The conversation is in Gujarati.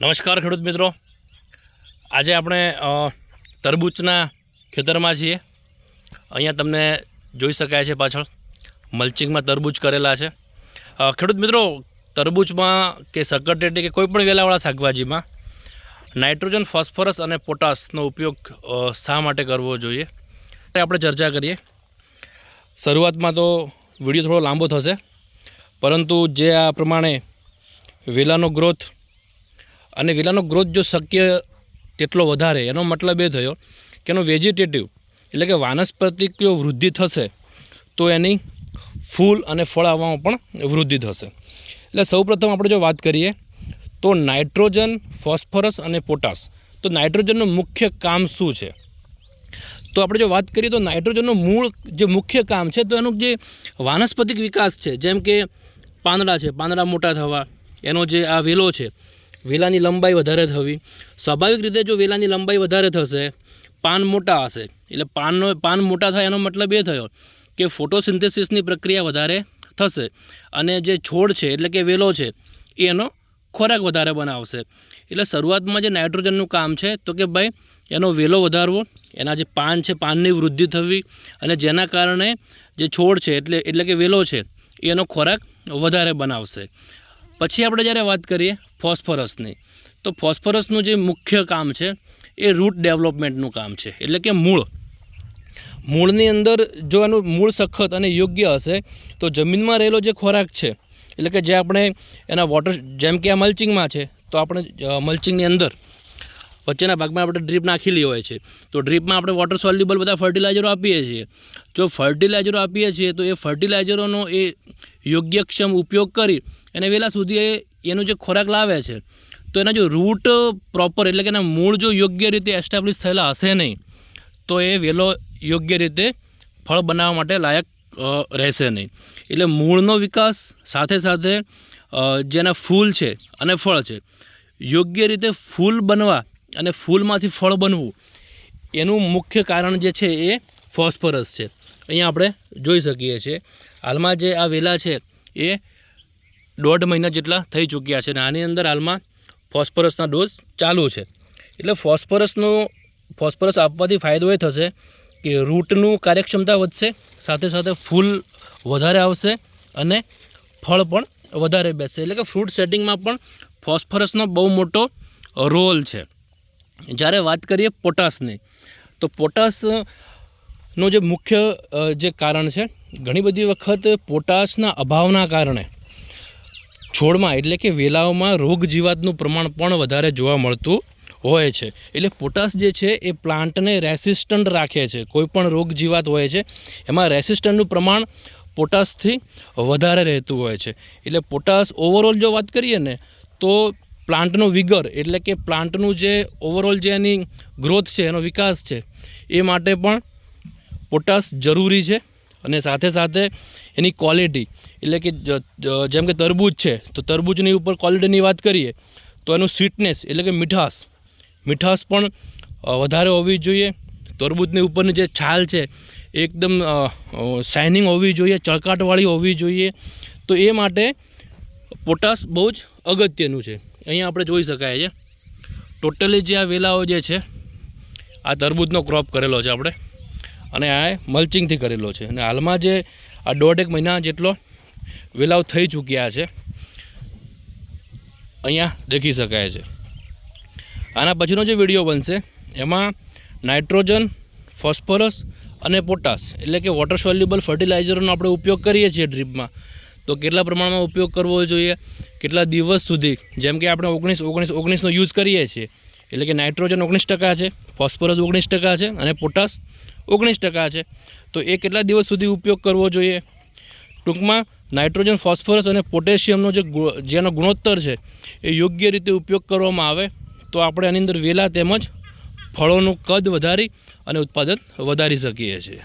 નમસ્કાર ખેડૂત મિત્રો. આજે આપણે તરબૂચના ખેતરમાં છીએ. અહીંયા તમને જોઈ શકાય છે પાછળ. મલ્ચિંગમાં તરબૂચ કરેલા છે. ખેડૂત મિત્રો, તરબૂચમાં કે સક્કરટેટી કે કોઈપણ વેલાવાળા શાકભાજીમાં નાઇટ્રોજન, ફોસ્ફરસ અને પોટાશનો ઉપયોગ શા માટે કરવો જોઈએ? આપણે ચર્ચા કરીએ. શરૂઆતમાં તો વીડિયો થોડો લાંબો થશે. પરંતુ જે આ પ્રમાણે વેલાનો ગ્રોથ અને વેલાનો ગ્રોથ જો શક્ય તેટલો વધારે, એનો મતલબ એ થયો કે એનો વેજીટેટિવ એટલે કે વાનસ્પતિક જો વૃદ્ધિ થશે, તો એની ફૂલ અને ફળ આવવામાં પણ વૃદ્ધિ થશે. એટલે સૌપ્રથમ આપણે જો વાત કરીએ, તો નાઇટ્રોજન, ફોસ્ફરસ અને પોટાશ. તો નાઇટ્રોજનનું મુખ્ય કામ શું છે? તો આપણે જો વાત કરીએ તો નાઇટ્રોજનનું મૂળ જે મુખ્ય કામ છે, તો એનું જે વાનસ્પતિક વિકાસ છે, જેમ કે પાંદડા છે, પાંદડા મોટા થવા, એનો જે આ વેલો છે વેલાની લંબાઈ વધારે થવી સ્વાભાવિક રીતે જો વેલાની લંબાઈ વધારે થશે, પાન મોટા હશે. એટલે પાનનો, પાન મોટા થાય એનો મતલબ એ થયો કે ફોટોસિન્થેસિસની પ્રક્રિયા વધારે થશે અને જે છોડ છે, એટલે કે વેલો છે એ એનો ખોરાક વધારે બનાવશે. એટલે શરૂઆતમાં જે નાઇટ્રોજનનું કામ છે, તો કે ભાઈ એનો વેલો વધારવો, એના જે પાન છે, પાનની વૃદ્ધિ થવી અને જેના કારણે જે છોડ છે, એટલે એટલે કે વેલો છે, એનો ખોરાક વધારે બનાવશે. પછી આપણે જ્યારે વાત કરીએ ફોસ્ફરસની, તો ફોસ્ફરસનું જે મુખ્ય કામ છે, એ રૂટ ડેવલપમેન્ટનું કામ છે, એટલે કે મૂળ. મૂળની અંદર જો એનું મૂળ સખત અને યોગ્ય હશે, તો જમીનમાં રહેલો જે ખોરાક છે, એટલે કે જે આપણે એના વોટર જેમ કે આ મલ્ચિંગમાં છે, તો આપણે મલ્ચિંગની અંદર વચ્ચેના ભાગમાં આપણે ડ્રીપ નાખેલી હોય છે. તો ડ્રીપમાં આપણે વોટર સોલ્યુબલ બધા ફર્ટિલાઇઝરો આપીએ છીએ. જો ફર્ટિલાઇઝરો આપીએ છીએ, તો એ ફર્ટિલાઇઝરોનો એ યોગ્યક્ષમ ઉપયોગ કરી અને વહેલા સુધી એનો જે ખોરાક લાવે છે, તો એના જો રૂટ પ્રોપર એટલે કે એના મૂળ જો યોગ્ય રીતે એસ્ટાબ્લિશ થયેલા હશે નહીં, તો એ વેલો યોગ્ય રીતે ફળ બનાવવા માટે લાયક રહેશે નહીં. એટલે મૂળનો વિકાસ સાથે સાથે જેના ફૂલ છે અને ફળ છે, યોગ્ય રીતે ફૂલ બનવા અને ફૂલમાંથી ફળ બનવું, એનું મુખ્ય કારણ જે છે એ ફોસ્ફરસ છે. અહીંયા આપણે જોઈ શકીએ છીએ. હાલમાં જે આ વેલા છે, એ દોઢ મહિના જેટલા થઈ ચૂક્યા છે અને આની અંદર હાલમાં ફોસ્ફરસના ડોઝ ચાલુ છે. એટલે ફોસ્ફરસનો, ફોસ્ફરસ આપવાથી ફાયદો એ થશે કે રૂટનું કાર્યક્ષમતા વધશે, સાથે સાથે ફૂલ વધારે આવશે અને ફળ પણ વધારે બેસશે. એટલે કે ફ્રૂટ સેટિંગમાં પણ ફોસ્ફરસનો બહુ મોટો રોલ છે. જ્યારે વાત કરીએ પોટાશની, તો પોટાશનું જે મુખ્ય જે કારણ છે, ઘણી બધી વખત પોટાશના અભાવના કારણે છોડમાં, એટલે કે વેલાઓમાં રોગ જીવાતનું પ્રમાણ પણ વધારે જોવા મળતું હોય છે. એટલે પોટાશ જે છે, એ પ્લાન્ટને રેસિસ્ટન્ટ રાખે છે. કોઈ પણ રોગ જીવાત હોય છે, એમાં રેસિસ્ટન્ટનું પ્રમાણ પોટાશથી વધારે રહેતું હોય છે. એટલે પોટાશ ઓવરઓલ જો વાત કરીએ ને, તો પ્લાન્ટનો વિગર, એટલે કે પ્લાન્ટનું જે ઓવરઓલ જે એની ગ્રોથ છે, એનો વિકાસ છે, એ માટે પણ પોટાશ જરૂરી છે અને સાથે સાથે એની ક્વોલિટી એટલે કે જેમ કે તરબૂચ છે, તો તરબૂચની ઉપર ક્વોલિટીની વાત કરીએ, તો એનું સ્વીટનેસ એટલે કે મીઠાશ. મીઠાશ પણ વધારે હોવી જોઈએ. તરબૂચની ઉપરની જે છાલ છે એકદમ શાઇનિંગ હોવી જોઈએ, ચળકાટવાળી હોવી જોઈએ. તો એ માટે પોટાશ બહુ જ અગત્યનું છે. અહીંયા આપણે જોઈ શકાય છે. ટોટલી જે આ વેલાઓ જે છે, આ તરબૂચનો ક્રોપ કરેલો છે આપણે. અને આ મલ્ચિંગથી કરેલો છે. અને હાલમાં જે આ દોઢ એક મહિના જેટલો વેલાવ થઈ ચૂક્યા છે. અહીંયા દેખી શકાય છે. આના પછીનો જે વીડિયો બનશે, એમાં નાઇટ્રોજન, ફોસ્ફરસ અને પોટાશ, એટલે કે વોટર સોલ્યુબલ ફર્ટિલાઇઝરનો આપણે ઉપયોગ કરીએ છીએ ડ્રીપમાં. તો કેટલા પ્રમાણમાં ઉપયોગ કરવો જોઈએ? કેટલા દિવસ સુધી? જેમ કે આપણે ઓગણીસ ઓગણીસ, ઓગણીસનો યુઝ કરીએ છીએ. એટલે કે નાઇટ્રોજન ઓગણીસ ટકા છે, ફોસ્ફરસ ઓગણીસ ટકા છે અને પોટાશ ઓગણીસ ટકા છે. તો એ કેટલા દિવસ સુધી ઉપયોગ કરવો જોઈએ? ટૂંકમાં નાઇટ્રોજન, ફોસ્ફરસ અને પોટેશિયમનો જે જેનો ગુણોત્તર છે, એ યોગ્ય રીતે ઉપયોગ કરવામાં આવે તો આપણે આની અંદર વેલા તેમજ ફળોનું કદ વધારી અને ઉત્પાદન વધારી શકીએ છીએ.